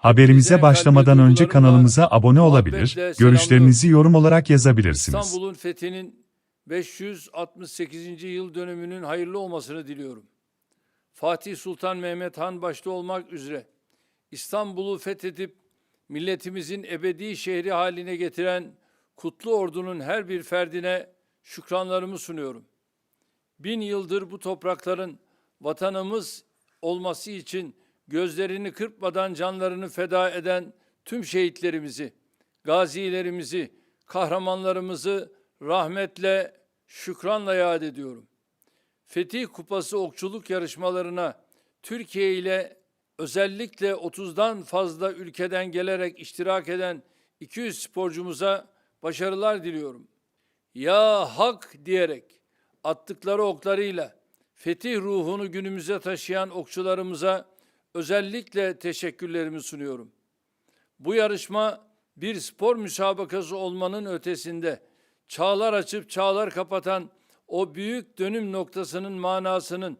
Haberimize başlamadan önce kanalımıza abone olabilir, görüşlerinizi yorum olarak yazabilirsiniz. İstanbul'un fethinin 568. yıl dönümünün hayırlı olmasını diliyorum. Fatih Sultan Mehmet Han başta olmak üzere İstanbul'u fethedip milletimizin ebedi şehri haline getiren kutlu ordunun her bir ferdine şükranlarımı sunuyorum. Bin yıldır bu toprakların vatanımız olması için gözlerini kırpmadan canlarını feda eden tüm şehitlerimizi, gazilerimizi, kahramanlarımızı rahmetle, şükranla yad ediyorum. Fetih Kupası okçuluk yarışmalarına Türkiye ile özellikle 30'dan fazla ülkeden gelerek iştirak eden 200 sporcumuza başarılar diliyorum. Ya hak diyerek attıkları oklarıyla fetih ruhunu günümüze taşıyan okçularımıza özellikle teşekkürlerimi sunuyorum. Bu yarışma bir spor müsabakası olmanın ötesinde çağlar açıp çağlar kapatan o büyük dönüm noktasının manasının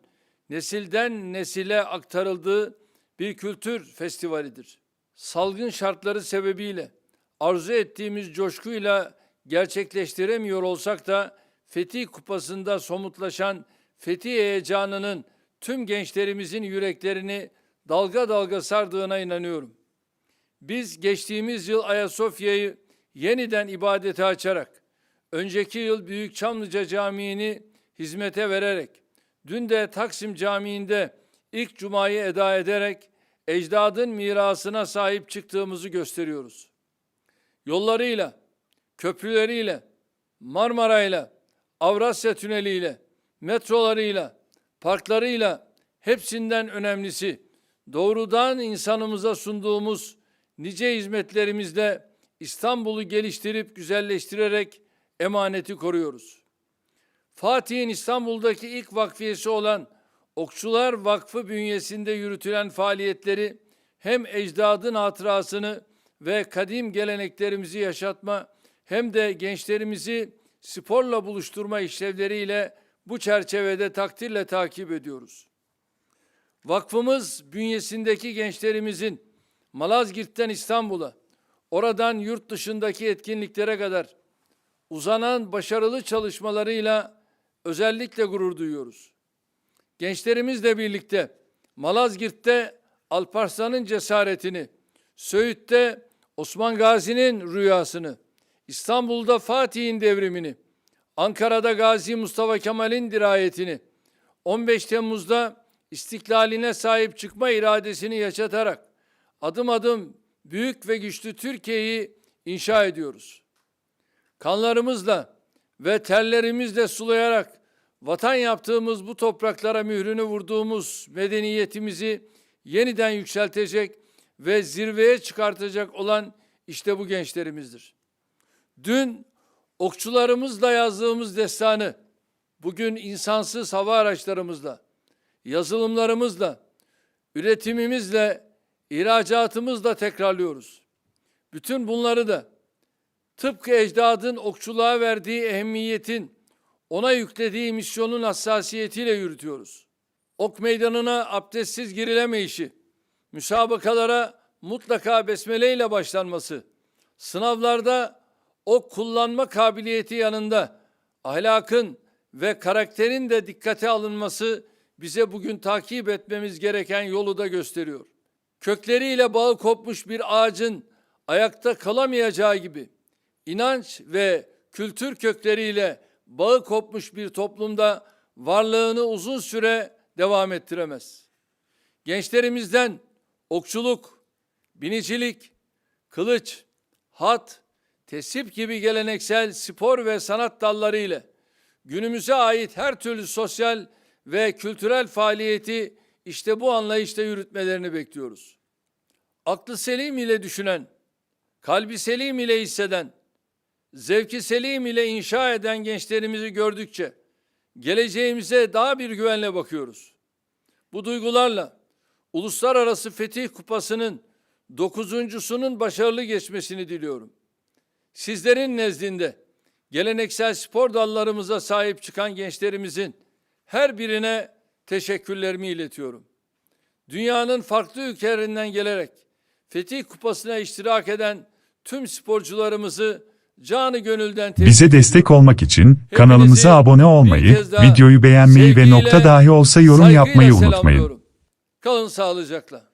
nesilden nesile aktarıldığı bir kültür festivalidir. Salgın şartları sebebiyle arzu ettiğimiz coşkuyla gerçekleştiremiyor olsak da Fetih Kupası'nda somutlaşan fetih heyecanının tüm gençlerimizin yüreklerini dalga dalga sardığına inanıyorum. Biz geçtiğimiz yıl Ayasofya'yı yeniden ibadete açarak, önceki yıl Büyük Çamlıca Camii'ni hizmete vererek, dün de Taksim Camii'nde ilk cumayı eda ederek ecdadın mirasına sahip çıktığımızı gösteriyoruz. Yollarıyla, köprüleriyle, Marmara'yla, Avrasya Tüneli'yle, metrolarıyla, parklarıyla hepsinden önemlisi doğrudan insanımıza sunduğumuz nice hizmetlerimizle İstanbul'u geliştirip güzelleştirerek emaneti koruyoruz. Fatih'in İstanbul'daki ilk vakfiyesi olan Okçular Vakfı bünyesinde yürütülen faaliyetleri hem ecdadın hatırasını ve kadim geleneklerimizi yaşatma hem de gençlerimizi sporla buluşturma işlevleriyle bu çerçevede takdirle takip ediyoruz. Vakfımız bünyesindeki gençlerimizin Malazgirt'ten İstanbul'a, oradan yurt dışındaki etkinliklere kadar uzanan başarılı çalışmalarıyla özellikle gurur duyuyoruz. Gençlerimizle birlikte Malazgirt'te Alparslan'ın cesaretini, Söğüt'te Osman Gazi'nin rüyasını, İstanbul'da Fatih'in devrimini, Ankara'da Gazi Mustafa Kemal'in dirayetini, 15 Temmuz'da istiklaline sahip çıkma iradesini yaşatarak adım adım büyük ve güçlü Türkiye'yi inşa ediyoruz. Kanlarımızla ve terlerimizle sulayarak vatan yaptığımız bu topraklara mührünü vurduğumuz medeniyetimizi yeniden yükseltecek ve zirveye çıkartacak olan işte bu gençlerimizdir. Dün okçularımızla yazdığımız destanı bugün insansız hava araçlarımızla, yazılımlarımızla, üretimimizle, ihracatımızla tekrarlıyoruz. Bütün bunları da tıpkı ecdadın okçuluğa verdiği ehemmiyetin, ona yüklediği misyonun hassasiyetiyle yürütüyoruz. Ok meydanına abdestsiz girilemeyişi, müsabakalara mutlaka besmeleyle başlanması, sınavlarda o kullanma kabiliyeti yanında ahlakın ve karakterin de dikkate alınması bize bugün takip etmemiz gereken yolu da gösteriyor. Kökleriyle bağı kopmuş bir ağacın ayakta kalamayacağı gibi inanç ve kültür kökleriyle bağı kopmuş bir toplumda varlığını uzun süre devam ettiremez. Gençlerimizden okçuluk, binicilik, kılıç, hat, tesip gibi geleneksel spor ve sanat dalları ile günümüze ait her türlü sosyal ve kültürel faaliyeti işte bu anlayışla yürütmelerini bekliyoruz. Aklı selim ile düşünen, kalbi selim ile hisseden, zevki selim ile inşa eden gençlerimizi gördükçe geleceğimize daha bir güvenle bakıyoruz. Bu duygularla Uluslararası Fetih Kupası'nın dokuzuncusunun başarılı geçmesini diliyorum. Sizlerin nezdinde geleneksel spor dallarımıza sahip çıkan gençlerimizin her birine teşekkürlerimi iletiyorum. Dünyanın farklı ülkelerinden gelerek Fetih Kupası'na iştirak eden tüm sporcularımızı canı gönülden tebrik Bize destek olmak için kanalımıza abone olmayı, videoyu beğenmeyi ve nokta dahi olsa yorum yapmayı unutmayın. Kalın sağlıcakla.